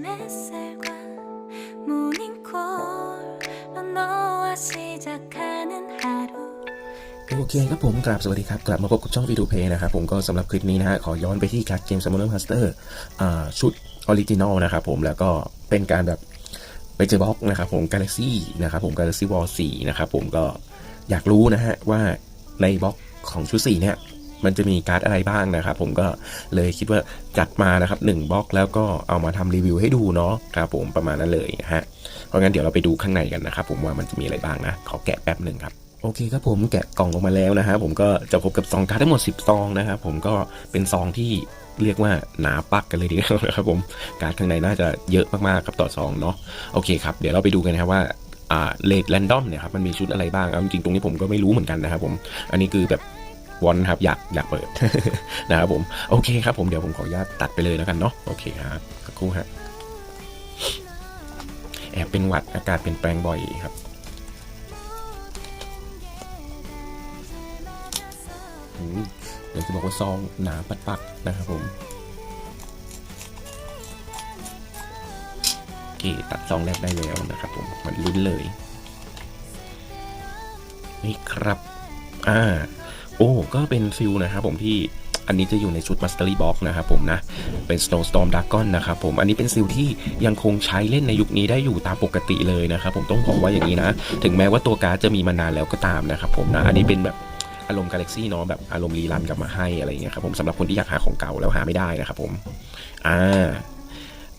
햇살과 모닝콜로 너와 시작하는 하루 โอเคครับผมกราบสวัสดีครับ กลับมาพบกับช่องวีดูเพย์นะครับผมก็สำหรับคลิปนี้นะฮะขอย้อนไปที่การ์ดเกม Summoner Master อ่าชุดออริจินอลนะครับผมแล้วก็เป็นการแบบไปเจอบล็อกนะครับผม Galaxy นะครับผม Galaxy War 4 นะครับผมก็อยากรู้นะฮะว่าในบล็อกของชุด 4 เนี่ย มันจะมีการ์ดอะไรบ้างนะครับ ผมก็เลยคิดว่าจัดมานะครับหนึ่งบล็อกแล้วก็เอามาทำรีวิวให้ดูเนาะครับผมประมาณนั้นเลยนะฮะเพราะงั้นเดี๋ยวเราไปดูข้างในกันนะครับผมว่ามันจะมีอะไรบ้างนะขอแกะแป๊บหนึ่งครับโอเคครับผมแกะกล่องออกมาแล้วนะฮะผมก็จะพบกับซองการ์ดทั้งหมด 10 ซองนะครับผมก็เป็นซองที่เรียกว่าหนาปักกันเลยทีเดียวนะครับผมการ์ดข้างในน่าจะเยอะมากๆครับต่อซองเนาะโอเคครับเดี๋ยวเราไปดูกันนะครับว่าอ่าเลดแรนดอมเนี่ยครับมันมีชุดอะไรบ้างเอาจริงๆตรงนี้ผมก็ไม่รู้เหมือนกันนะครับผมอันนี้คือแบบ วอนครับอยากอยากเปิดนะครับผมโอเคครับผมเดี๋ยวผมขออนุญาตตัดไปเลยแล้วกันเนาะโอเคครับสักครู่ฮะแอบเป็นหวัดอากาศเปลี่ยนแปลงบ่อยครับอืมเดี๋ยวจะบอกว่าซองหนาปัดปักๆนะครับผมโอเคตัดซองแรกได้แล้วนะครับผมมันลุ้นเลย นี่ครับ อ่า โอ้ ก็เป็นฟิลนะครับผมที่อันนี้จะอยู่ในชุด Mastery Box นะครับผมนะ เป็น Snowstorm Dragon นะครับผม อันนี้เป็นซิลที่ยังคงใช้เล่นในยุคนี้ได้อยู่ตามปกติเลยนะครับผมต้องบอกว่าอย่างนี้นะ ถึงแม้ว่าตัวการ์ดจะมีมานานแล้วก็ตามนะครับผมนะ อันนี้เป็นแบบอารมณ์กาแล็กซี่เนาะแบบอารมณ์รีรันกลับมาให้อะไรอย่างเงี้ยครับผมสำหรับคนที่อยากหาของเก่าแล้วหาไม่ได้นะครับผม อ่า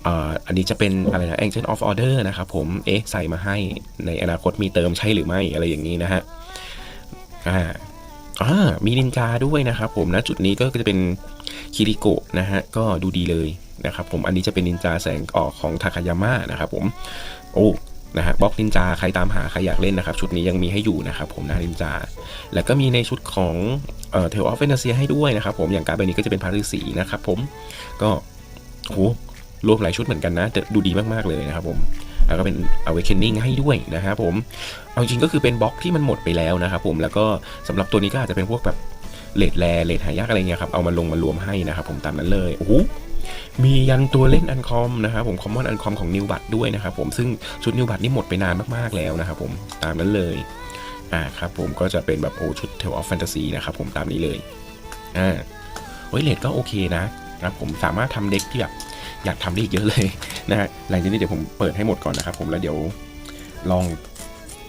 อ่าอันนี้จะเป็นอะไรนะ Angel of Order นะครับผม เอ๊ะ ใส่มาให้ในอนาคตมีเติมใช่หรือไม่อะไรอย่างนี้นะฮะ อ่า อ่ามีนินจาด้วยนะครับผมนะจุดนี้ก็จะเป็นคิริโกะนะฮะก็ดูดีเลยนะครับผมอันนี้จะเป็นนินจาแสงออกของทาคายาม่านะครับผมโอ้นะฮะบล็อกนินจาใครตามหาใครอยากเล่นนะครับ ชุดนี้ยังมีให้อยู่นะครับผมนะนินจา แล้วก็มีในชุดของเอ่อเทลออฟเฟนเซียให้ด้วยนะครับผมอย่างการ์ดใบนี้ก็จะเป็นพาริสีนะครับผมก็โหรวมหลายชุดเหมือนกันนะแต่ดูดีมากๆเลยนะครับผม แล้วก็เป็น awakening ให้ด้วยนะครับผม เอาจริงก็คือเป็นบล็อกที่มันหมดไปแล้วนะครับผมแล้วก็สำหรับตัวนี้ก็อาจจะเป็นพวกแบบเลดแรเลดหายากอะไรเงี้ยครับ เอามาลงมารวมให้นะครับผมตามนั้นเลยโอ้โหมียันตัวเล่นอันคอมนะครับผมคอมมอนอันคอมของนิวบัตด้วยนะครับผมซึ่งชุดนิวบัตนี่หมดไปนานมากๆแล้วนะครับผมตามนั้นเลยอ่าครับผมก็จะเป็นแบบโอ้ชุด Tale of Fantasy นะครับผมตามนี้เลยอ่าเฮ้ยเลดก็โอเคนะนะครับผมสามารถทำเด็กที่แบบ อยากทำได้อีกเยอะเลยนะฮะหลังจากนี้เดี๋ยวผมเปิดให้หมดก่อนนะครับผมแล้วเดี๋ยวลอง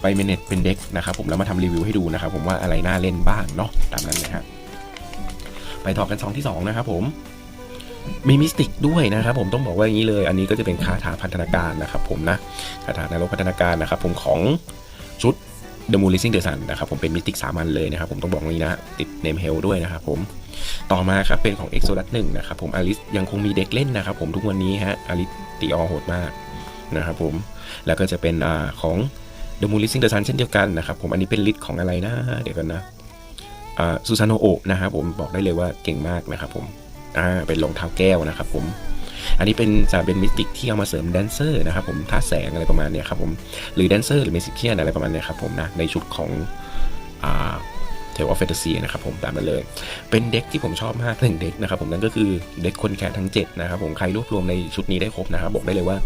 ไปเมเนจเป็นเด็กนะครับผมแล้วมาทำรีวิวให้ดูนะครับผมว่าอะไรน่าเล่นบ้างเนาะตามนั้นเลยฮะไปต่อกันซองที่สองนะครับผมมีมิสติกด้วยนะครับผมต้องบอกว่าอย่างนี้เลย อันนี้ก็จะเป็นคาถาพันธนาการนะครับผมนะคาถานรกพันธนาการนะครับผมของชุด The Moon Rising the Sun นะครับผมเป็นมิสติกสามัญเลยนะครับผมต้องบอกนี้นะ ติดเนมเฮลด้วยนะครับผม ต่อมาครับเป็นของ Exodus 1นะครับผมอลิสยังคงมีเด็กเล่นนะครับผมทุกวันนี้ฮะอลิสตีออโหดมากนะครับผมแล้วก็จะเป็นอของ The Moon Rising the Sun เช่นเดียวกันนะครับผมอันนี้เป็นลิสของอะไรนะเดี๋ยวกันนะซูซานโนโอนะครับผมบอกได้เลยว่าเก่งมากนะครับผมเป็นรองเท้าแก้วนะครับผมอันนี้เป็นจะเป็นมิสติกที่เอามาเสริมแดนเซอร์นะครับผมท่าแสงอะไรประมาณนี้ครับผมหรือแดนเซอร์หรือเมสิเคียนอะไรประมาณนี้ครับผมนะในชุดของ เทลออฟเฟตซีนะครับผมตามมาเลย เป็นเด็กที่ผมชอบมากหนึ่งเด็กนะครับผมนั่นก็คือเด็กคนแก่ทั้ง7นะครับผมใครรวบรวมในชุดนี้ได้ครบนะครับบอกได้เลยว่า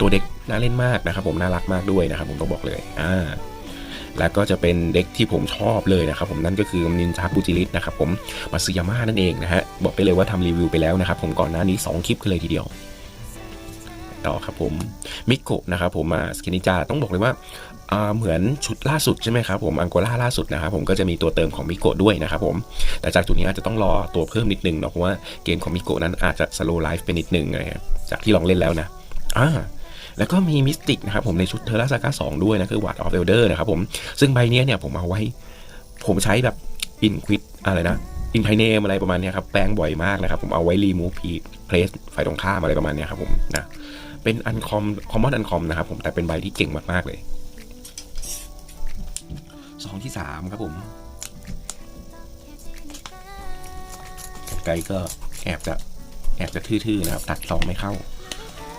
ตัวเด็กน่าเล่นมากนะครับผมน่ารักมากด้วยนะครับผมต้องบอกเลยอ่าแล้วก็จะเป็นเด็กที่ผมชอบเลยนะครับผมนั่นก็คือนินจาบูจิริสนะครับผมมาซึยาม่านั่นเองนะฮะบอกได้เลยว่าทำรีวิวไปแล้วนะครับผมก่อนหน้านี้ 2 คลิปเลยทีเดียว ต่อครับผมมิโกะนะครับผมมาสกินิจาต้องบอกเลยว่าเหมือนชุดล่าสุดใช่ไหมครับผมอังโกล่าล่าสุดนะครับผมก็จะมีตัวเติมของมิโกะด้วยนะครับผมแต่จากจุดนี้อาจจะต้องรอตัวเพิ่มนิดนึงเนาะเพราะว่าเกมของมิโกะนั้นอาจจะสโลไลฟ์ไปนิดนึงนะครับจากที่ลองเล่นแล้วนะอ่าแล้วก็มีมิสติกนะครับผมในชุดเทอร์ราซาก้าสองด้วยนะคือว a ดออฟเอลเดอร์นะครับผมซึ่งใบเนี้ยเนี่ยผมเอาไว้ ผมใช้แบบอินควิดอะไรนะอินไทเนมอะไรประมาณเนี้ยครับแปลงบ่อยมากนะครับผมเอาไว้รีมูฟพีเพลสฝ่ายตรงข้ามอะไรประมาณนี้ครับผมนะ เป็นอันคอมคอมมอนอันคอมนะครับผมแต่เป็นใบที่เก่งมากๆเลยซองที่สามครับผมไกลก็แอบจะแอบจะทื่อๆนะครับ ตัดซองไม่เข้า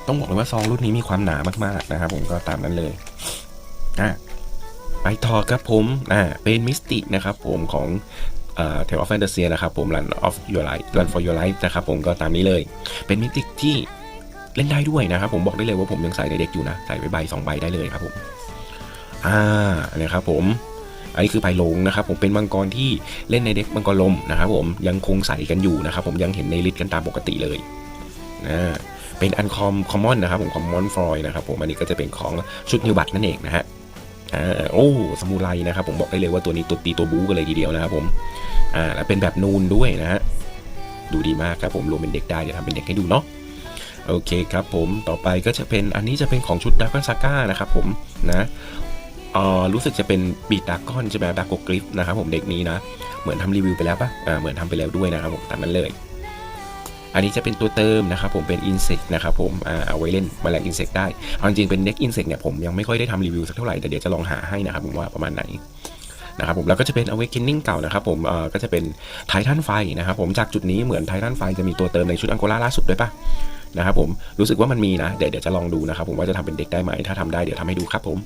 ต้องบอกเลยว่าซองรุ่นนี้มีความหนามากๆนะครับ ผมก็ตามนั้นเลยอะไปต่อครับผมอ่าเป็นมิสติกนะครับผมของเอ่อเทลออฟแฟนตาเซียนะครับผม Run of Your Life Run for Your Life นะครับผมก็ตามนี้เลย เป็นมิติกที่ เล่นได้ด้วยนะครับผมบอกได้เลยว่าผมยังใส่ในเด็กอยู่นะ ใส่ไปใบสองใบได้เลยครับผม อ่านะครับผม อันนี้คือไปลงนะครับผมเป็นมังกรที่เล่นในเด็กมังกรลมนะครับผมยังคงใส่กันอยู่นะครับผมยังเห็นในลิสต์กันตามปกติเลยนะเป็นอันคอมคอมมอนนะครับผมคอมมอนฟลอยนะครับผมอันนี้ก็จะเป็นของชุดนิวบัตนั่นเองนะฮะอ่าโอ้สมุไรนะครับผมบอกได้เลยว่าตัวนี้ตัวตีตัวบู๊กันเลยทีเดียวนะครับผมอ่าแล้วเป็นแบบนูนด้วยนะฮะดูดีมากครับผมรวมเป็นเด็กได้เดี๋ยวทำเป็นเด็กให้ดูเนาะ โอเคครับผมต่อไปก็จะเป็นอันนี้จะเป็นของชุดดักกันซาก้านะครับผมนะออรู้สึกจะเป็นบีดากอนใช่ไหมดากกริฟนะครับผมเด็กนี้นะ เหมือนทำรีวิวไปแล้วปะอ่าเหมือนทำไปแล้วด้วยนะครับผมตามนั้นเลย อันนี้จะเป็นตัวเติมนะครับผมเป็นอินเสกนะครับผมเอาไว้เล่นแมลงอินเสกได้เอาจริงๆเป็นเด็กอินเสกเนี่ยผมยังไม่ค่อยได้ทำรีวิวสักเท่าไหร่แต่เดี๋ยวจะลองหาให้นะครับผมว่าประมาณไหนนะครับผมแล้วก็จะเป็น Awakening เก่านะครับผมเอ่อก็จะเป็นไททันไฟนะครับผมจากจุดนี้เหมือนไททันไฟจะมีตัวเติมในชุดอังโกลาล่าสุดด้วยปะ นะครับผมรู้สึกว่ามันมีนะเดี๋ยวเดี๋ยวจะลองดูนะครับผมว่าจะทำเป็นเด็กได้ไหมถ้าทำได้เดี๋ยวทำให้ดูครับผม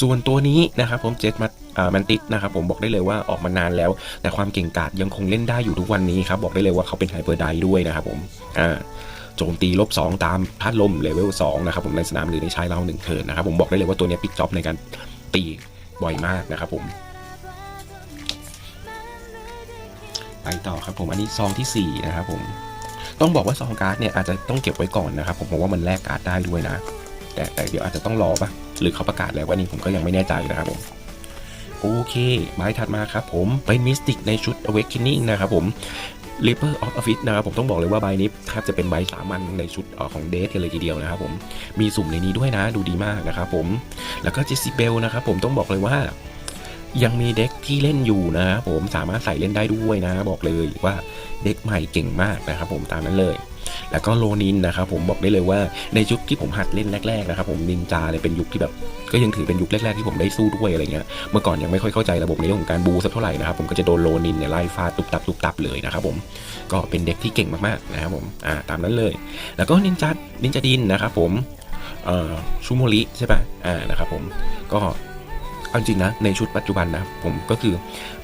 ส่วนตัวนี้นะครับผมเจ็ตมาอ่ามันติดนะครับผมบอกได้เลยว่าออกมานานแล้ว แต่ความเก่งกาจยังคงเล่นได้อยู่ทุกวันนี้ครับบอกได้เลยว่าเขาเป็นไฮเปอร์ไดด้วยนะครับผมอ่าโจมตีลบ 2 ตามธาตุลมเลเวล2นะครับผมในสนามหรือในชายเราหนึ่งเทินนะครับผมบอกได้เลยว่าตัวนี้ปิกจ็อบในการตีบ่อยมากนะครับผมไปต่อครับผมอันนี้ซองที่สี่นะครับผม ต้องบอกว่าซองการ์ดเนี่ยอาจจะต้องเก็บไว้ก่อนนะครับ ผมเพราะว่ามันแลกการ์ดได้ด้วยนะ แต่แต่เดี๋ยวอาจจะต้องรอปะหรือเขาประกาศแล้วว่านี่ผมก็ยังไม่แน่ใจนะครับผมโอเคใบถัดมาครับผมเป็นมิสติกในชุด Awakening นะครับผม Reaper of Office นะครับผมต้องบอกเลยว่าใบนี้แทบจะเป็นใบสามัญในชุดออของเดทกันเลยทีเดียวนะครับผมมีสุ่มในนี้ด้วยนะดูดีมากนะครับผมแล้วก็ Jezebel นะครับผมต้องบอกเลยว่า ยังมีเด็กที่เล่นอยู่นะครับผมสามารถใส่เล่นได้ด้วยนะ บอกเลยว่าเด็กใหม่เก่งมากนะครับผมตามนั้นเลย แล้วก็โลนินนะครับผมบอกได้เลยว่าในยุคที่ผมหัดเล่นแรกๆนะครับผมนินจาเนี่ยเป็นยุคที่แบบ ก็ยังถือเป็นยุคแรกๆที่ผมได้สู้ด้วยอะไรเงี้ยเมื่อก่อนยังไม่ค่อยเข้าใจระบบในเรื่องของการบูสักเท่าไหร่นะครับผมก็จะโดนโลนินเนี่ยไล่ฟาดตุบตับตุบตับเลยนะครับผมก็เป็นเด็กที่เก่งมากๆนะครับผมอ่าตามนั้นเลย แล้วก็นินจานินจาดินนะครับผมเอ่อชูโมริใช่ป่ะอ่านะครับผมก็ เอาจริงนะในชุดปัจจุบันนะผมก็คือ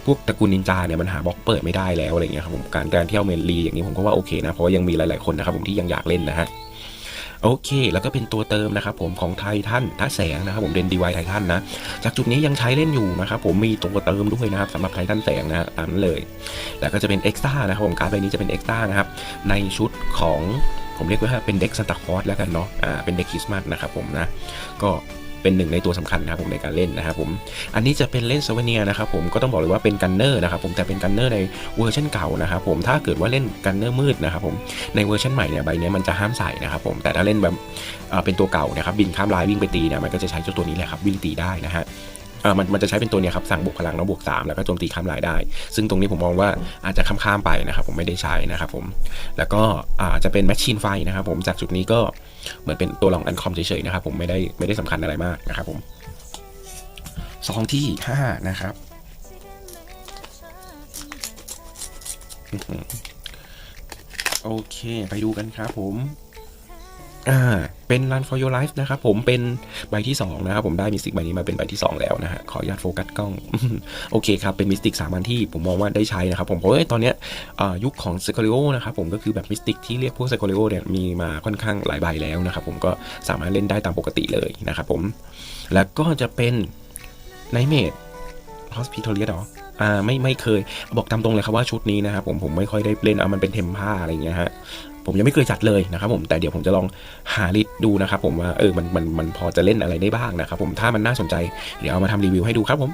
พวกตระกูลนินจาเนี่ยมันหาบล็อกเปิดไม่ได้แล้วอะไรเงี้ยครับผมการการเที่ยวเมนลีอย่างนี้ผมก็ว่าโอเคนะเพราะว่ายังมีหลายๆคนนะครับผมที่ยังอยากเล่นนะฮะโอเค แล้วก็เป็นตัวเติมนะครับผมของไททันท่าแสงนะครับผมเดนดีวไททันนะ จากจุดนี้ยังใช้เล่นอยู่นะครับผมมีตัวเติมด้วยนะครับสำหรับไททันแสงนะฮะตามนั้นเลย แล้วก็จะเป็นเอ็กซ์ต้านะครับผมการ์ดใบนี้จะเป็นเอ็กซ์ต้านะครับในชุดของผมเรียกว่าเป็นเด็กซันตาคลอสแล้วกันเนาะอ่าเป็นเด็กคริสต์มาสนะครับผมนะก็ เป็นหนึ่งในตัวสำคัญนะครับผมในการเล่นนะครับผมอันนี้จะเป็นเล่นเซเวเนียนะครับผมก็ต้องบอกเลยว่าเป็นกันเนอร์นะครับผมแต่เป็นกันเนอร์ในเวอร์ชันเก่านะครับผมถ้าเกิดว่าเล่นกันเนอร์มืดนะครับผมในเวอร์ชันใหม่เนี่ยใบเนี้ยมันจะห้ามใส่นะครับผมแต่ถ้าเล่นแบบเป็นตัวเก่านะครับบินข้ามลายวิ่งไปตีเนี่ยมันก็จะใช้เจ้าตัวนี้แหละครับวิ่งตีได้นะฮะ อ่อมันมันจะใช้เป็นตัวเนี้ยครับสั่งบวกพลังแล้วบวก3แล้วก็โจมตีข้ามลายได้ ซึ่งตรงนี้ผมมองว่าอาจจะข้ามๆไปนะครับผมไม่ได้ใช้นะครับผมแล้วก็อาจจะเป็นแมชชีนไฟนะครับผมจากจุดนี้ก็เหมือนเป็นตัวรองอันคอมเฉยๆนะครับผมไม่ได้ไม่ได้สำคัญอะไรมากนะครับผมซองที่5นะครับโอเค ไปดูกันครับผม อ่าเป็น Run for your life นะครับผมเป็นใบที่ 2 นะครับผมได้มิสติกใบนี้มาเป็นใบที่ 2 แล้วนะฮะขออนุญาตโฟกัสกล้อง โอเคครับ เป็นมิสติกสามัญที่ผมมองว่าได้ใช้นะครับผมเพราะว่าตอนเนี้ยยุคของซ c ค r ริโอนะครับผมก็คือแบบมิสติกที่เรียกพวกซ c ค r ริโอเนี่ยมีมาค่อนข้างหลายใบแล้วนะครับผมก็สามารถเล่นได้ตามปกติเลยนะครับผม แล้วก็จะเป็นไนเมดฮอสพิทอลเลียหรออ่าไม่ไม่เคยบอกตามตรงเลยครับว่าชุดนี้นะครับผมผมไม่ค่อยได้เล่นเอามันเป็นเทมผ้าอะไรอย่างเงี้ยฮะ ผมยังไม่เคยจัดเลยนะครับผมแต่เดี๋ยวผมจะลองหาลิสต์ดูนะครับผมว่าเออมันมันมันพอจะเล่นอะไรได้บ้างนะครับผมถ้ามันน่าสนใจเดี๋ยวเอามาทำรีวิวให้ดูครับผม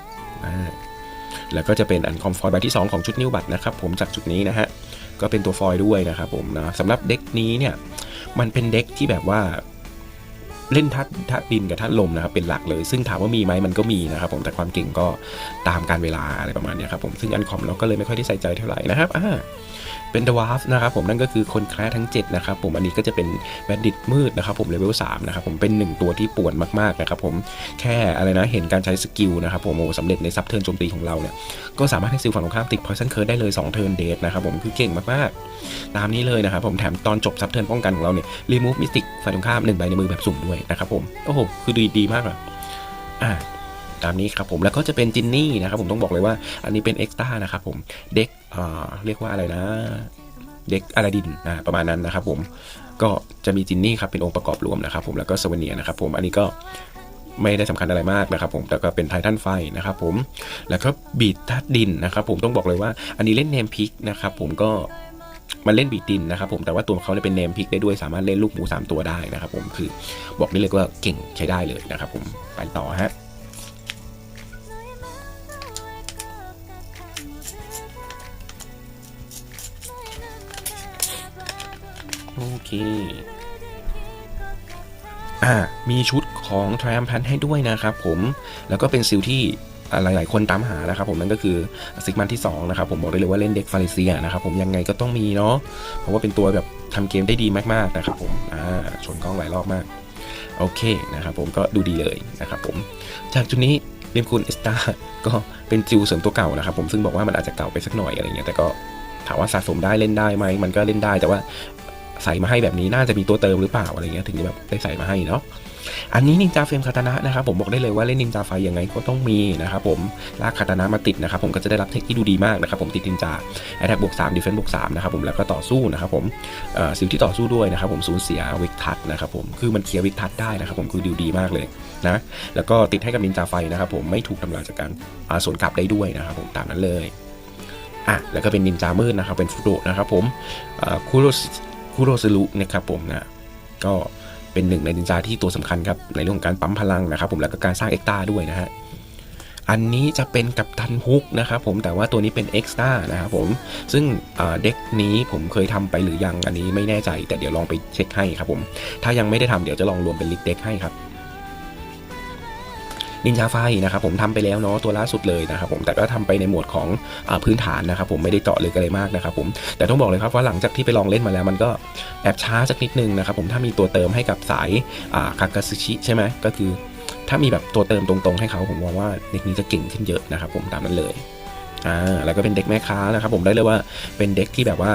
แล้วก็จะเป็นอันคอมฟอร์ใบที่ 2 ของชุดนิวบัตนะครับผมจากจุดนี้นะฮะก็เป็นตัวฟอยล์ด้วยนะครับผมนะสำหรับเด็กนี้เนี่ยมันเป็นเด็กที่แบบว่าเล่นทัดทัดดินกับทัดลมนะครับเป็นหลักเลย ซึ่งถามว่ามีไหมมันก็มีนะครับผมแต่ความเก่งก็ตามการเวลาอะไรประมาณนี้ครับผมซึ่งอันคอมเราก็เลยไม่ค่อยได้ใส่ใจเท่าไหร่นะครับอ่าเป็นดวาร์ฟนะครับผมนั่นก็คือคนแคร์ทั้ง7นะครับผมอันนี้ก็จะเป็นแบดดิตมืดนะครับผมเลเวล3นะครับผมเป็น 1 ตัวที่ป่วนมากๆนะครับผมแค่อะไรนะเห็นการใช้สกิลนะครับผมโอ้สำเร็จในซับเทิร์นโจมตีของเราเนี่ยก็สามารถให้ซิลฝั่งตรงข้ามติดพอยซันเคิร์ได้เลย2เทิร์นเดทนะครับผมคือเก่งมากๆ ตามนี้เลยนะครับผมแถมตอนจบซับเทิร์นป้องกันของเราเนี่ยรีมูฟมิสติกฝ่ายตรงข้ามหนึ่งใบในมือแบบสุ่มด้วยนะครับผมโอ้โหคือดีดีมากอะอ่า ตามนี้ครับผมแล้วก็จะเป็นจินนี่นะครับผมต้องบอกเลยว่าอันนี้เป็นเอ็กซ์ต้านะครับผมเด็กเอ่อเรียกว่าอะไรนะเด็กอลาดินอ่าประมาณนั้นนะครับผมก็จะมีจินนี่ครับเป็นองค์ประกอบรวมนะครับผมแล้วก็สวเนียนะครับผมอันนี้ก็ไม่ได้สำคัญอะไรมากนะครับผมแต่ก็เป็นไททันไฟนะครับผมแล้วก็บีดทัดดินนะครับผมต้องบอกเลยว่าอันนี้เล่นเนมพิกนะครับผมก็มันเล่นบีดดินนะครับผมแต่ว่าตัวเขาเนี่ยเป็นเนมพิกได้ด้วยสามารถเล่นลูกหมูสามตัวได้นะครับผมคือบอกได้เลยว่าเก่งใช้ได้เลยนะครับผมไปต่อฮะ โอเค อ่า มีชุดของ Triumphant ให้ด้วยนะครับผม แล้วก็เป็นซิลที่อ่าหลายๆ คนตามหานะครับผมนั่นก็คือซิกมันที่2นะครับผมบอกได้เลยว่าเล่นเด็กฟาริเซียนะครับผมยังไงก็ต้องมีเนาะเพราะว่าเป็นตัวแบบทำเกมได้ดีมากๆนะครับผมอ่าชนกล้องหลายรอบมาก โอเคนะครับผมก็ดูดีเลยนะครับผม จากจุดนี้เรียมคุณเอสตาก็เป็นจิวเสริมตัวเก่านะครับผมซึ่งบอกว่ามันอาจจะเก่าไปสักหน่อยอะไรเงี้ยแต่ก็ถามว่าสะสมได้เล่นได้ไหมมันก็เล่นได้แต่ว่า ใส่มาให้แบบนี้น่าจะมีตัวเติมหรือเปล่าอะไรเงี้ยถึงจะแบบได้ใส่มาให้เนาะอันนี้นินจาเฟรมคาตานะนะครับผมบอกได้เลยว่าเล่นนินจาไฟยังไงก็ต้องมีนะครับผมลากคาตานะมาติดนะครับผมก็จะได้รับเทคที่ดูดีมากนะครับผมติดนินจาแอตแทกบวก3ดิเฟนซ์บวก3นะครับผมแล้วก็ต่อสู้นะครับผมสิ่งที่ต่อสู้ด้วยนะครับผมสูญเสียวิกทัศนะครับผมคือมันเคลียร์วิกทัศได้นะครับผมคือดูดีมากเลยนะแล้วก็ติดให้กับนินจาไฟนะครับผมไม่ถูกทำลายจากการอ่าสวนกลับได้ด้วยนะครับผมตามนั้นเลยอะแล้วก็เป็นนินจามืดนะครับเป็นฟุโดนะครับผมคุโร คุโรซึรุนะครับผมนะก็เป็นหนึ่งในนินจาที่ตัวสำคัญครับในเรื่องของการปั๊มพลังนะครับผมแล้วก็การสร้างเอ็กตาด้วยนะฮะอันนี้จะเป็นกับทันฮุกนะครับผมแต่ว่าตัวนี้เป็นเอ็กซ์ตานะครับผมซึ่งเด็กนี้ผมเคยทำไปหรือยังอันนี้ไม่แน่ใจ แต่เดี๋ยวลองไปเช็คให้ครับผมถ้ายังไม่ได้ทำเดี๋ยวจะลองรวมเป็นลิกเด็กให้ครับ นินจาไฟนะครับผมทำไปแล้วเนาะตัวล่าสุดเลยนะครับผมแต่ก็ทำไปในหมวดของอพื้นฐานนะครับผมไม่ได้เจาะลึกอะไรมากนะครับผมแต่ต้องบอกเลยครับว่าหลังจากที่ไปลองเล่นมาแล้วมันก็แอบช้าสักนิดนึงนะครับผมถ้ามีตัวเติมให้กับสายคากาซึชิใช่ไหมก็คือ ถ้ามีแบบตัวเติมตรงๆให้เขาผมมองว่าเด็กนี้จะเก่งขึ้นเยอะนะครับผมตามนั้นเลยอ่าแล้วก็เป็นเด็กแม่ค้านะครับผมได้เลยว่าเป็นเด็กที่แบบว่า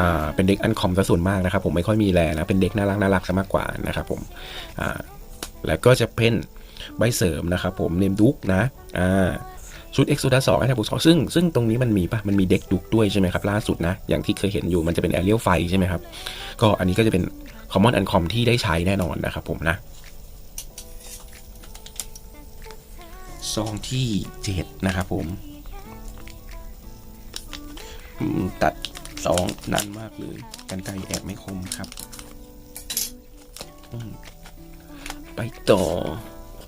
อ่าเป็นเด็กอันคอมซะส่วนมากนะครับผมไม่ค่อยมีแลนะเป็นเด็กน่ารักน่ารักซะมากกว่านะครับผมอ่าแล้วก็จะเป็น ใบเสริมนะครับผมเนมดุกนะอ่าชุด e x o d u s 2ไอ้ทบุสองซึ่งซึ่งตรงนี้มันมีปะมันมีเด็กดุกด้วยใช่ไหมครับ ล่าสุดนะ อย่างที่เคยเห็นอยู่มันจะเป็นแอเรียลไฟใช่ไหมครับ ก็อันนี้ก็จะเป็น common and com ที่ได้ใช้แน่นอนนะครับผมนะซองที่เจ็ดนะครับผม ตัดซองนานมากเลยกันไกแอบไม่คมครับ ไปต่อ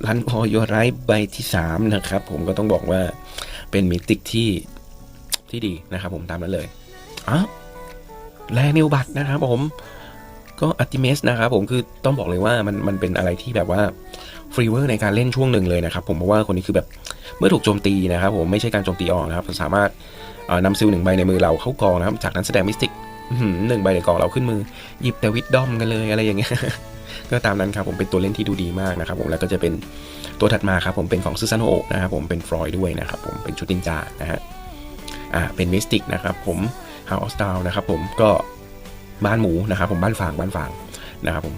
รันพอยัวไรใบที่สามนะครับผมก็ต้องบอกว่าเป็นมิติกที่ที่ดีนะครับผมตามนั้นเลยอะแลนิวบัตนะครับผมก็อัติเมสนะครับผมคือต้องบอกเลยว่ามันมันเป็นอะไรที่แบบว่าฟรีเวอร์ในการเล่นช่วงหนึ่งเลยนะครับผมเพราะว่าคนนี้คือแบบเมื่อถูกโจมตีนะครับผมไม่ใช่การโจมตีออกนะครับสามารถนำซิลหนึ่งใบในมือเราเข้ากองนะครับจากนั้นแสดงมิสติกอื้อหือหนึ่งใบในกองเราขึ้นมือหยิบแต่วิดดอมกันเลยอะไรอย่างเงี้ย ก็ตามนั้นครับผมเป็นตัวเล่นที่ดูดีมากนะครับผมแล้วก็จะเป็นตัวถัดมาครับผมเป็นของซูซานโอะนะครับผมเป็นฟรอยด้วยนะครับผมเป็นชุดนินจานะฮะอ่าเป็นมิสติกนะครับผมฮาวออสตาลนะครับผมก็บ้านหมูนะครับผมบ้านฝางบ้านฝางนะครับผม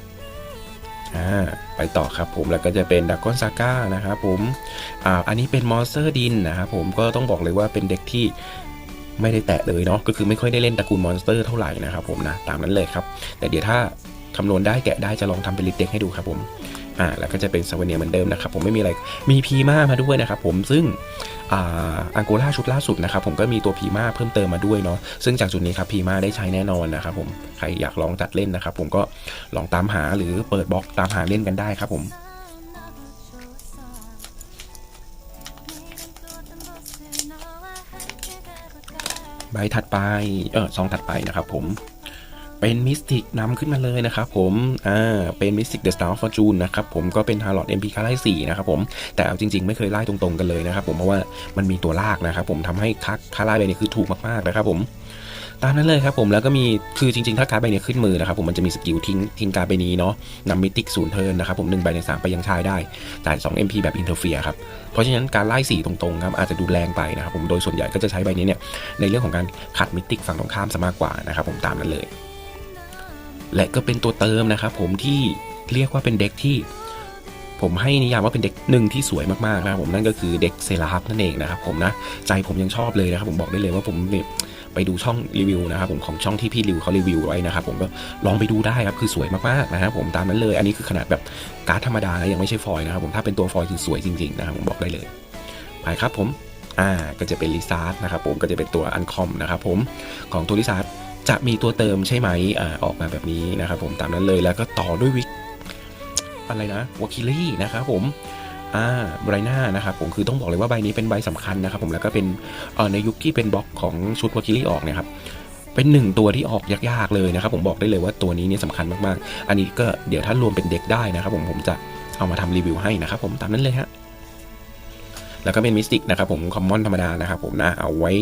อ่าไปต่อครับผมแล้วก็จะเป็นดักกอนซาก้านะครับผมอ่าอันนี้เป็นมอนสเตอร์ดินนะครับผมก็ต้องบอกเลยว่าเป็นเด็กที่ไม่ได้แตะเลยเนาะก็คือไม่ค่อยได้เล่นตระกูลมอนสเตอร์เท่าไหร่นะครับผมนะตามนั้นเลยครับ แต่เดี๋ยวถ้า คำนวณได้แกะได้จะลองทำเป็นลิสต์เด็กให้ดูครับผมอ่าแล้วก็จะเป็นซาวเนียเหมือนเดิมนะครับผมไม่มีอะไรมีพีมามาด้วยนะครับผมซึ่งอ่าอังโกลาชุดล่าสุดนะครับผมก็มีตัวพีมาเพิ่มเติมมาด้วยเนาะซึ่งจากจุดนี้ครับพีมาได้ใช้แน่นอนนะครับผมใครอยากลองจัดเล่นนะครับผมก็ลองตามหาหรือเปิดบล็อกตามหาเล่นกันได้ครับผมใบถัดไปเออซองถัดไปนะครับผม เป็นมิสติกนำขึ้นมาเลยนะครับผม อ่า เป็นมิสติกเดอะสตาร์ฟอร์จูนนะครับผมก็เป็นฮาร์ลอดเอ็มพีคาไล่สี่นะครับผม แต่เอาจริงๆ ไม่เคยไล่ตรงๆกันเลยนะครับผม เพราะว่ามันมีตัวลากนะครับผมทำให้ค่าค่าไล่ใบนี้คือถูกมากๆนะครับผมตามนั้นเลยครับผมแล้วก็มีคือจริงๆ ถ้าการ์ดใบนี้ขึ้นมือนะครับผมมันจะมีสกิลทิ้งทิ้งการ์ดใบนี้เนาะนำมิติกศูนย์เทิร์นนะครับผมหนึ่งใบในสามไปยังชายได้จ่าย2 MP แบบอินเทอร์เฟียครับเพราะฉะนั้นการไล่สีตรงๆครับอาจจะดูแรงไปนะครับผมโดยส่วนใหญ่ก็จะใช้ใบนี้เนี่ยในเรื่องของการขัดมิติกฝั่งตรงข้ามซะมากกว่านะครับผมตามนั้นเลย และก็เป็นตัวเติมนะครับผมที่เรียกว่าเป็นเด็กที่ ผมให้นิยามว่าเป็นเด็กหนึ่งที่สวยมากๆนะครับผมนั่นก็คือเด็กเซราฮับนั่นเองนะครับผมนะใจผมยังชอบเลยนะครับผมบอกได้เลยว่าผมไปดูช่องรีวิวนะครับผมของช่องที่พี่ริวเขารีวิวไว้นะครับผมก็ลองไปดูได้ครับคือสวยมากๆนะครับผมตามนั้นเลย อันนี้คือขนาดแบบการ์ดธรรมดานะยังไม่ใช่ฟอยนะครับผมถ้าเป็นตัวฟอยคือสวยจริงๆนะครับผมบอกได้เลยไปครับผมอ่าก็จะเป็นลิซาร์ดนะครับผมก็จะเป็นตัวอันคอมนะครับผมของตัวลิซาร์ด จะมีตัวเติมใช่ไหมอ่าออกมาแบบนี้นะครับผมตามนั้นเลยแล้วก็ต่อด้วยวิกอะไรนะวอคิลี่นะครับผมอ่าไบรน่านะครับผมคือต้องบอกเลยว่าใบนี้เป็นใบสำคัญนะครับผมแล้วก็เป็นเอ่อในยุคที่เป็นบล็อกของชุดวอคิลี่ออกเนี่ยครับเป็นหนึ่งตัวที่ออกยากๆเลยนะครับผมบอกได้เลยว่าตัวนี้เนี่ยสำคัญมากๆ อันนี้ก็เดี๋ยวถ้ารวมเป็นเด็กได้นะครับผมผมจะเอามาทำรีวิวให้นะครับผมตามนั้นเลยฮะ แล้วก็เป็นมิสติกนะครับผมคอมมอนธรรมดานะครับผมนะเอาไว้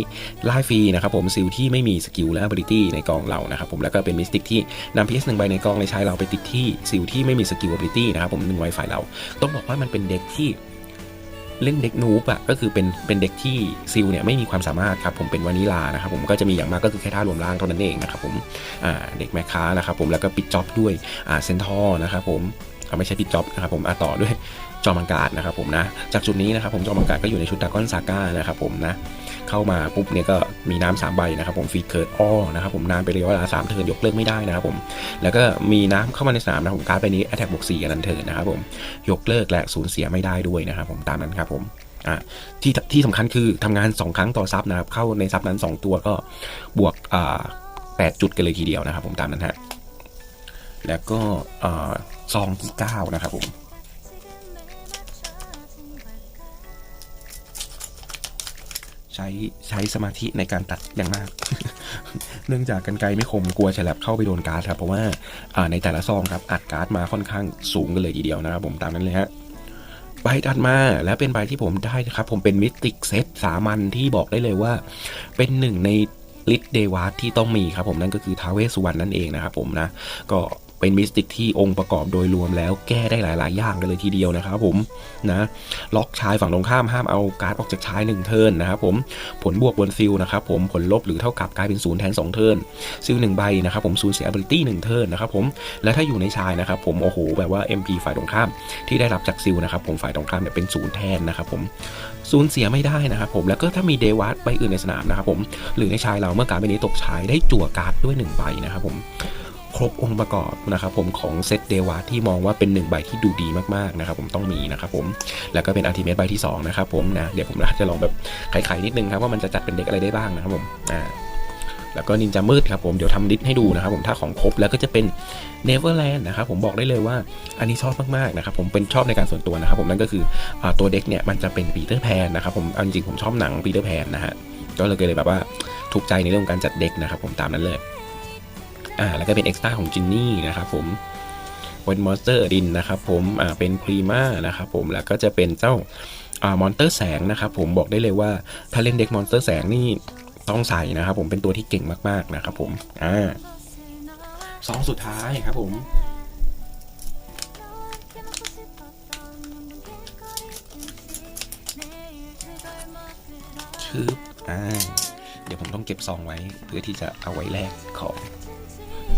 ไล่ฟรีนะครับผมซิลที่ไม่มีสกิลและ ability ในกองเรานะครับผมแล้วก็เป็นมิสติกที่นำพีหนึ่งใบในกองในใช้เราไปติดที่ซิลที่ไม่มีสกิล ability นะครับผมหนึ่งไวฝ่ายเรา ต้องบอกว่ามันเป็นเด็กที่เล่นเด็กนูบอะก็คือเป็นเป็นเด็กที่ซิลเนี่ยไม่มีความสามารถครับผมเป็นวานิลานะครับผมก็จะมีอย่างมากก็คือแค่ท่ารวมร่างเท่านั้นเองนะครับผมเด็กแมคค้านะครับผมแล้วก็ปิดจ็อบด้วยเซนทอร์นะครับผม ไม่ใช่ปิดจ็อบนะครับผมอ่าต่อด้วยจอมังกาดนะครับผมนะจากจุดนี้นะครับผมจอมังกาดก็อยู่ในชุดดากอนซาก้านะครับผมนะเข้ามาปุ๊บเนี่ยก็มีน้ำสามใบนะครับผมฟีดเคิร์ดอ้อนะครับผมนานไปเลยเวลาสามเทิร์นยกเลิกไม่ได้นะครับผมแล้วก็มีน้ำเข้ามาในสนามนะครับผมการ์ดใบนี้แอตแทกบวกสี่อันนั้นเทิร์นนะครับผมยกเลิกและสูญเสียไม่ได้ด้วยนะครับผมตามนั้นครับผมอ่าที่ที่สำคัญคือทำงาน 2 ครั้งต่อซับนะครับเข้าในซับนั้น 2 ตัวก็บวกอ่าแปดจุดกันเลยทีเดียวนะครับผมตามนั้นฮะแล้วก็อ่า ซองที่เก้านะครับผมใช้ใช้สมาธิในการตัดอย่างมาก เนื่องจากกันไกลไม่คมกลัวฉลับเข้าไปโดนการ์ดครับ เพราะว่าในแต่ละซองครับอัดการ์ดมาค่อนข้างสูงกันเลยทีเดียวนะครับผมตามนั้นเลยฮะใบถัดมาแล้วเป็นใบที่ผมได้นะครับ ผมเป็นมิติกเซตสามัญที่บอกได้เลยว่า เป็นหนึ่งในลิทเดวาที่ต้องมีครับผมนั่นก็คือท้าวเวสุวรรณนั่นเองนะครับผมนะ ก็ เป็นมิสติกที่องค์ประกอบโดยรวมแล้วแก้ได้หลาย ๆ อย่างกันเลยทีเดียวนะครับผมนะล็อกชายฝั่งตรงข้ามห้ามเอาการ์ดออกจากชายหนึ่งเทิร์นนะครับผมผลบวกบนซิลนะครับผมผลลบหรือเท่ากับกลายเป็นศูนย์แทน2เทิร์นซิลหนึ่งใบนะครับผมศูนเสีย ability หนึ่งเทิร์นนะครับผมและถ้าอยู่ในชายนะครับผมโอ้โหแบบว่า MP ฝ่ายตรงข้ามที่ได้รับจากซิลนะครับผมฝ่ายตรงข้ามเนี่ยเป็นศูนย์แทนนะครับผมศูนเสียไม่ได้นะครับผมแล้วก็ถ้ามีเดวัตใบอื่นในสนามนะครับผมหรือในชายเราเมื่อการ์ดใบนี้ตกชายได้จั่วการ์ดด้วยหนึ่งใบนะครับผม ครบองค์ประกอบนะครับผมของเซตเดวาที่มองว่าเป็นหนึ่งใบที่ดูดีมากๆนะครับผมต้องมีนะครับผมแล้วก็เป็นอัลติเมทใบที่2นะครับผมนะเดี๋ยวผมจะลองแบบไขๆนิดนึงครับว่ามันจะจัดเป็นเด็กอะไรได้บ้างนะครับผมอ่าแล้วก็นินจามืดครับผมเดี๋ยวทำลิสต์ให้ดูนะครับผมถ้าของครบแล้วก็จะเป็น Neverland นะครับผมบอกได้เลยว่าอันนี้ชอบมากๆนะครับผมเป็นชอบในการส่วนตัวนะครับผมนั่นก็คืออาตัวเด็กเนี่ยมันจะเป็นปีเตอร์แพนนะครับผมเอาจริงๆผมชอบหนังปีเตอร์แพนนะฮะก็เลยเลยแบบว่าถูกใจในเรื่องของการจัดเด็กนะครับผมตามนั้นเลย อ่าแล้วก็เป็นเอ็กซ์ต้าของจินนี่นะครับผมเวนมอนสเตอร์ดินนะครับผมอ่าเป็นครีม่านะครับผมแล้วก็จะเป็นเจ้าอ่ามอนเตอร์แสงนะครับผมบอกได้เลยว่าถ้าเล่นเด็กมอนสเตอร์แสงนี่ต้องใส่นะครับผมเป็นตัวที่เก่งมากๆนะครับผมอ่าสองสุดท้ายครับผมชืบอ่าเดี๋ยวผมต้องเก็บซองไว้เพื่อที่จะเอาไว้แลกของ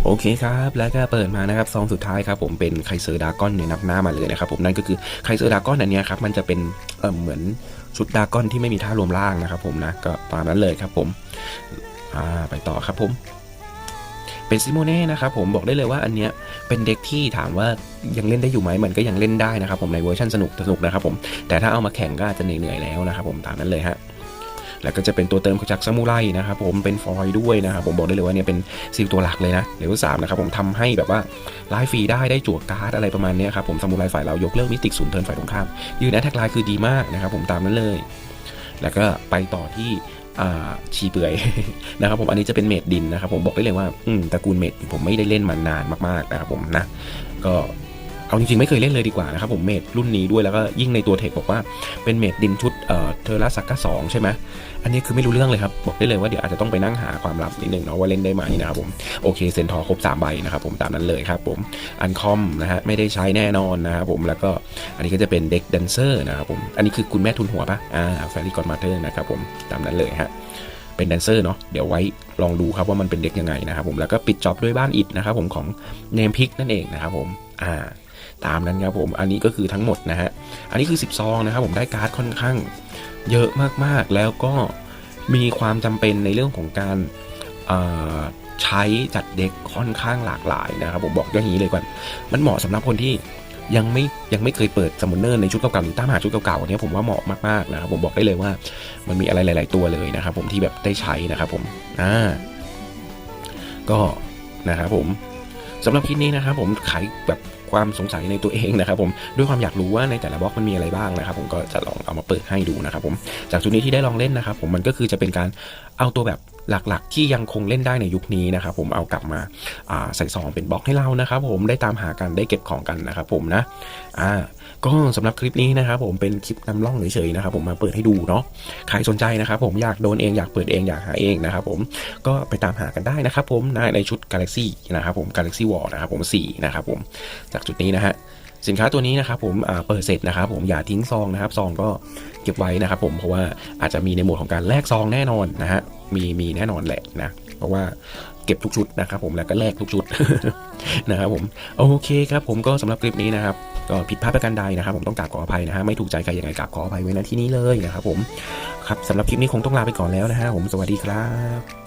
โอเคครับ แล้วก็เปิดมานะครับซองสุดท้ายครับผมเป็นไคเซอร์ดากอนเนี่ยนับหน้ามาเลยนะครับผมนั่นก็คือไคเซอร์ดากอนอันนี้ครับมันจะเป็นเออเหมือนชุดดากอนที่ไม่มีท่ารวมร่างนะครับผมนะก็ตามนั้นเลยครับผมอ่าไปต่อครับผมเป็นซิโมเน่นะครับผมบอกได้เลยว่าอันเนี้ยเป็นเด็กที่ถามว่ายังเล่นได้อยู่ไหมมันก็ยังเล่นได้นะครับผมในเวอร์ชันสนุกสนุกนะครับผมแต่ถ้าเอามาแข่งก็อาจจะเหนื่อยๆแล้วนะครับผมตามนั้นเลยฮะ แล้วก็จะเป็นตัวเติมจากซามูไรนะครับผมเป็นฟอยล์ด้วยนะครับผมบอกได้เลยว่าเนี่ยเป็นซิลตัวหลักเลยนะเลเวลสามนะครับผมทำให้แบบว่าไลฟ์ฟรีได้ได้จั่วการ์ดอะไรประมาณนี้ครับผมซามูไรฝ่ายเรายกเลิกมิติศูนย์เทินฝ่ายตรงข้ามยืนแอตแทกไลน์คือดีมากนะครับผมตามนั้นเลย แล้วก็ไปต่อที่ชีเปื่อยนะครับผมอันนี้จะเป็นเมดดินนะครับผมบอกได้เลยว่าอืมตระกูลเมดผมไม่ได้เล่นมานานมากๆนะครับผมนะก็ เอาจริงๆไม่เคยเล่นเลยดีกว่านะครับผมเมดรุ่นนี้ด้วยแล้วก็ยิ่งในตัวเทคบอกว่าเป็นเมดดินชุดเอ่อเทอร์ราสักกะสองใช่ไหมอันนี้คือไม่รู้เรื่องเลยครับ บอกได้เลยว่าเดี๋ยวอาจจะต้องไปนั่งหาความลับนิดนึงเนาะว่าเล่นได้ไหมนะครับผมโอเคเซนทอร์ครบ3ใบนะครับผมตามนั้นเลยครับผมอันคอมนะฮะไม่ได้ใช้แน่นอนนะครับผมแล้วก็อันนี้ก็จะเป็นเด็กแดนเซอร์นะครับผมอันนี้คือคุณแม่ทุนหัวปะอ่าแฟรี่กอนมาเธอร์นะครับผมตามนั้นเลยฮะเป็นแดนเซอร์เนาะเดี๋ยวไว้ลองดูครับว่ามันเป็นเด็กยังไงนะครับผมแล้วก็ปิดจ็อบด้วยบ้านอิดนะครับผมของเนมพิกนั่นเองนะครับผมอ่า ตามนั้นครับผม อันนี้ก็คือทั้งหมดนะฮะ อันนี้คือ10ซองนะครับผมได้การ์ดค่อนข้างเยอะมากๆ แล้วก็มีความจำเป็นในเรื่องของการใช้จัดเด็กค่อนข้างหลากหลายนะครับผมบอกอย่างนี้เลยก่อน มันเหมาะสำหรับคนที่ยังไม่ยังไม่เคยเปิดซัมมอนเนอร์ในชุดเก่าๆหรือตามหาชุดเก่าๆอันนี้ผมว่าเหมาะมากๆนะครับผมบอกได้เลยว่ามันมีอะไรหลาย ๆ ตัวเลยนะครับผมที่แบบได้ใช้นะครับผมอ่าก็นะครับผมสำหรับคลิปนี้นะครับผมไขแบบ ความสงสัยในตัวเองนะครับผมด้วยความอยากรู้ว่าในแต่ละบล็อกมันมีอะไรบ้างนะครับผมก็จะลองเอามาเปิดให้ดูนะครับผมจากชุดนี้ที่ได้ลองเล่นนะครับผมมันก็คือจะเป็นการเอาตัวแบบหลักๆ ที่ยังคงเล่นได้ในยุคนี้นะครับผมเอากลับมาใส่ซองเป็นบล็อกให้เรานะครับผมได้ตามหากันได้เก็บของกันนะครับผมนะอ่า ก็สำหรับคลิปนี้นะครับผมเป็นคลิปนำร่องเฉยๆนะครับผมมาเปิดให้ดูเนาะใครสนใจนะครับผมอยากโดนเองอยากเปิดเองอยากหาเองนะครับผมก็ไปตามหากันได้นะครับผมนในชุด Galaxy นะครับผม Galaxy War นะครับผม4นะครับผมจากจุดนี้นะฮะสินค้าตัวนี้นะครับผมเปิดเสร็จนะครับผมอย่าทิ้งซองนะครับซองก็เก็บไว้นะครับผมเพราะว่าอาจจะมีในโหมดของการแลกซองแน่นอนนะฮะมีมีแน่นอนแหละนะเพราะว่าเก็บทุกชุดนะครับผมแล้วก็แลกทุกชุดนะครับผมโอเคครับผมก็สำหรับคลิปนี้นะครับ ก็ผิดพลาดประการใดนะครับ ผมต้องกราบขออภัยนะฮะไม่ถูกใจใครยังไงกราบขออภัยไว้ณที่นี้เลยนะครับผมครับสำหรับคลิปนี้คงต้องลาไปก่อนแล้วนะฮะผมสวัสดีครับ